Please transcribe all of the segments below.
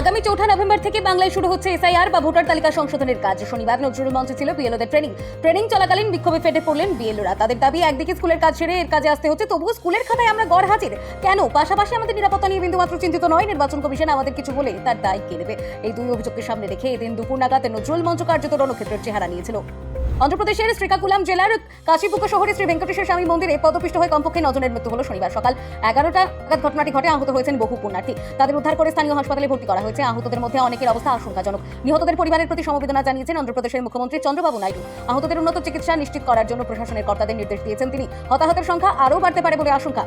আগামী চৌঠা নভেম্বর থেকে বাংলায় শুরু হচ্ছে এসআইআর বা ভোটার তালিকা সংশোধনের কাজ। শনিবার নজরুল মঞ্চে ছিল বিএলওদের ট্রেনিং ট্রেনিং চলাকালীন বিক্ষোভে ফেটে পড়লেন বিএলওরা। তাদের দাবি, একদিকে স্কুলের কাজ সেরে এর কাজে আসতে হচ্ছে, তবুও স্কুলের খাতায় আমরা গড় হাজির। কেন? পাশাপাশি আমাদের নিরাপত্তা নিয়ে বিন্দুমাত্র চিন্তিত নয়। নির্বাচন কমিশন আমাদের কিছু বলে তার দায় কে নেবে? এই দুই অভিযোগকে সামনে রেখে এদিন দুপুর নাগাদ নজরুল মঞ্চ কার্যত রণক্ষেত্রের চেহারা নিয়েছিল। অন্ধ্রপ্রদেশের শ্রীকাকুলাম জেলার কাশীপুকুর শহরে শ্রী ভেঙ্কটেশ্বর স্বামী মন্দিরে পদপিষ্ট হয়ে কমপক্ষে নজনের মৃত্যু হলো শনিবার সকাল এগারোটা নাগাদ ঘটনাটি ঘটে, আহত হয়েছেন বহু পুণ্যার্থী। তাদের উদ্ধার করে স্থানীয় হাসপাতালে ভর্তি করা হয়েছে। আহতদের মধ্যে অনেকের অবস্থা আশঙ্কাজনক। নিহতদের পরিবারের প্রতি সমবেদনা জানিয়েছেন অন্ধ্রপ্রদেশের মুখ্যমন্ত্রী চন্দ্রবাবু নাইডু। আহতদের উন্নত চিকিৎসা নিশ্চিত করার জন্য প্রশাসনের কর্তাদের নির্দেশ দিয়েছেন তিনি। হতাহতের সংখ্যা আরও বাড়তে পারে বলে আশঙ্কা।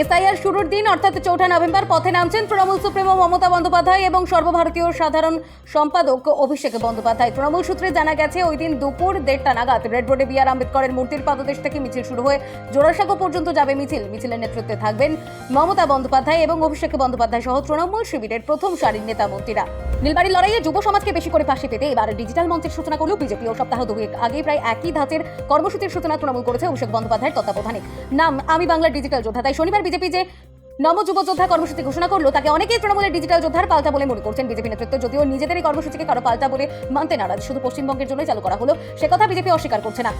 এসআইআর শুরুর দিন, অর্থাৎ চৌঠা নভেম্বর, পথে নামছেন তৃণমূল সুপ্রিমো মমতা বন্দ্যোপাধ্যায় এবং সর্বভারতীয় সাধারণ সম্পাদক অভিষেক বন্দ্যোপাধ্যায়। তৃণমূল সূত্রে জানা গেছে, ওই দিন দুপুর দেড়টা নাগাদ রেড রোডে বি আর আম্বেদকরের মূর্তির পাদদেশ থেকে মিছিল শুরু হয়ে জোড়াসাঁকো পর্যন্ত যাবে মিছিল। মিছিলের নেতৃত্বে থাকবেন মমতা বন্দ্যোপাধ্যায় এবং অভিষেক বন্দ্যোপাধ্যায় সহ তৃণমূল শিবিরের প্রথম সারির নেতা মন্ত্রীরা। নীলবাড়ির লড়াইয়ে যুব সমাজকে বেশি করে পাশে পেতে এবার ডিজিটাল মঞ্চের সূচনা করল বিজেপি। ও সপ্তাহ দুয়েক আগে প্রায় একই ধাঁচের কর্মসূচির সূচনা তৃণমূল করেছে অভিষেক বন্দ্যোপাধ্যায়ের তত্ত্বাবধানে। নাম আমি বাংলার ডিজিটাল যোদ্ধা, তাই শনিবার বিজেপি যে নব যুব যোদ্ধা কর্মসূচি ঘোষণা করল। তাকে অনেকেই তৃণমূলের ডিজিটাল যোদ্ধার পাল্টা বলে মনে করছেন বিজেপি নেতৃত্ব। যদিও নিজেদের কর্মসূচিকে কারও পাল্টা বলে মানতে নারাজ। শুধু পশ্চিমবঙ্গের জন্যই চালু করা হলো, সে কথা বিজেপি অস্বীকার করছে না।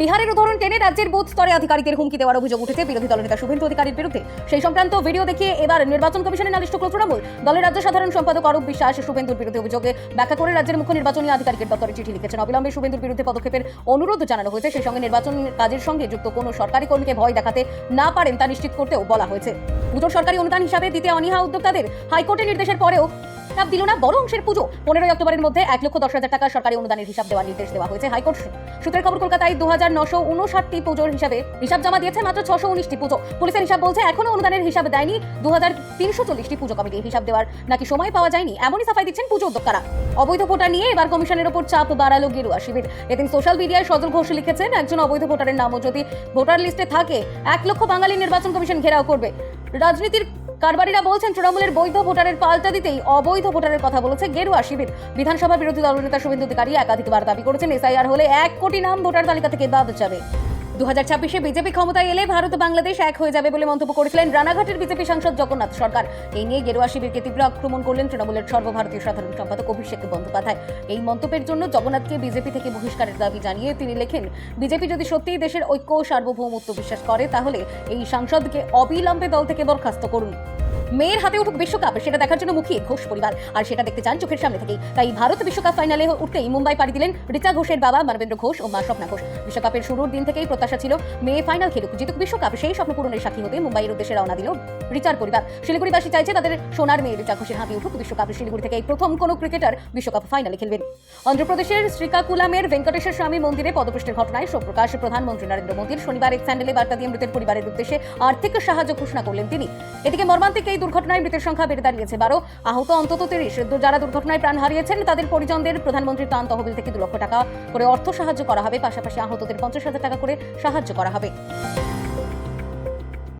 বিহারের উদাহরণ টেনে রাজ্যের বুথ স্তরে আধিকারিকের হুমকি দেওয়ার অভিযোগ উঠেছে বিরোধী দলনেতা শুভেন্দু অধিকারীর বিরুদ্ধে। সেই সংক্রান্ত ভিডিও দেখিয়ে এবার নির্বাচন কমিশনে নালিশ টুকরো তৃণমূল। দলের রাজ্য সাধারণ সম্পাদক অরূপ বিশ্বাস শুভেন্দুর বিরুদ্ধে অভিযোগে ব্যাখ্যা করে রাজ্যের মুখ্য নির্বাচনী আধিকারিকের দপ্তরে চিঠি লিখেছেন। অবিলম্বে শুভেন্দুর বিরুদ্ধে পদক্ষেপের অনুরোধ জানানো হয়েছে। সেই সঙ্গে নির্বাচন কাজের সঙ্গে যুক্ত কোনো সরকারি কর্মীকে ভয় দেখাতে না পারেন তা নিশ্চিত করতেও বলা হয়েছে। পুজোর সরকারি অনুদান হিসাবে দিতে অনীহা উদ্যোক্তাদের হাইকোর্টের নির্দেশের পরেও হিসাব দিল না বড় অংশের পুজো। পনেরোই অক্টোবরের মধ্যে এক লক্ষ দশ হাজার টাকা সরকারি অনুদানের হিসাব দেওয়ার নির্দেশ দেওয়া হয়েছে হাইকোর্ট সূত্রের খবর, কলকাতায় দু হাজার নশো উনষাটটি পুজোর হিসাবে হিসাব জমা দিয়েছে মাত্র ছশো উনিশটি পুজো। পুলিশের হিসাব বলছে, এখনও অনুদানের হিসাব দেয়নি দু হাজার তিনশো চল্লিশটি পুজো কমিটি হিসাব দেওয়ার নাকি সময় পাওয়া যায়নি, এমনই সাফাই দিচ্ছেন পুজো উদ্যোক্তারা। অবৈধ ভোটার নিয়ে এবার কমিশনের ওপর চাপ বাড়ালো গেরুয়া শিবির। এদিন সোশ্যাল মিডিয়ায় সজল ঘোষ লিখেছেন, একজন অবৈধ ভোটারের নামও যদি ভোটার লিস্টে থাকে, এক লক্ষ বাঙালি নির্বাচন কমিশন ঘেরাও করবে। রাজনীতির কারবারিরা বলছেন, তৃণমূলের বৈধ ভোটারের পাল্টা দিতেই অবৈধ ভোটারের কথা বলেছে গেরুয়া শিবির। বিধানসভা বিরোধী দলনেতা শুভেন্দু অধিকারী একাধিকবার দাবি করেছেন, এসআইআর হলে এক কোটি নাম ভোটার তালিকা থেকে বাদ যাবে। দু হাজার ছাব্বিশে বিজেপি ক্ষমতায় এলে ভারত বাংলাদেশ এক হয়ে যাবে বলে মন্তব্য করেছিলেন রানাঘাটের বিজেপি সাংসদ জগন্নাথ সরকার। এই নিয়ে গেরুয়া শিবিরকে তীব্র আক্রমণ করলেন তৃণমূলের সর্বভারতীয় সাধারণ সম্পাদক অভিষেক বন্দ্যোপাধ্যায়। এই মন্তব্যের জন্য জগন্নাথকে বিজেপি থেকে বহিষ্কারের দাবি জানিয়ে তিনি লেখেন, বিজেপি যদি সত্যিই দেশের ঐক্য সার্বভৌমত্ব বিশ্বাস করে, তাহলে এই সাংসদকে অবিলম্বে দল থেকে বরখাস্ত করুন। মেয়ের হাতে উঠুক বিশ্বকাপ, সেটা দেখার জন্য মুখিয়ে ঘোষ পরিবার। আর সেটা দেখতে চান চোখের সামনে থেকেই। তাই ভারত বিশ্বকাপ ফাইনালে উঠতেই মুম্বাই পাড়ি দিলেন রিচা ঘোষের বাবা মানবেন্দ্র ঘোষ ও মা স্বপ্না ঘোষ। বিশ্বকাপের শুরুর দিন থেকেই প্রত্যাশা ছিল মেয়ে ফাইনাল খেলুক, জিতুক বিশ্বকাপ, সেই স্বপ্ন পূরণের সাক্ষী হতে মুম্বাইয়ের উদ্দেশ্যে রওনা দিল রিচার পরিবার। শিলিগুড়িবাসী চাইছে তাদের সোনার মেয়ে রিচা ঘোষের হাতে উঠুক বিশ্বকাপে। শিলিগুড়ি থেকে এই প্রথম কোনো ক্রিকেটার বিশ্বকাপ ফাইনালে খেলবেন। অন্ধ্রপ্রদেশের শ্রীকাকুলামের ভেঙ্কটেশ্বর স্বামী মন্দিরে পদপৃষ্টের ঘটনায় শোকপ্রকাশ প্রধানমন্ত্রী নরেন্দ্র মোদীর শনিবার এক স্যান্ডেলে বার্তা দিয়ে মৃতের পরিবারের উদ্দেশ্যে আর্থিক সাহায্য ঘোষণা করলেন তিনি। এদিকে মর্মান্তিক এই দুর্ঘটনায় মৃতের সংখ্যা বেড়ে দাঁড়িয়েছে। বারো আহত, অন্তত তিরিশ। যারা দুর্ঘটনায় প্রাণ হারিয়েছেন, তাদের পরিজনদের প্রধানমন্ত্রীর ত্রাণ তহবিল থেকে দু লক্ষ টাকা করে অর্থ সাহায্য করা হবে। পাশাপাশি আহতদের পঞ্চাশ হাজার টাকা করে সাহায্য করা হবে।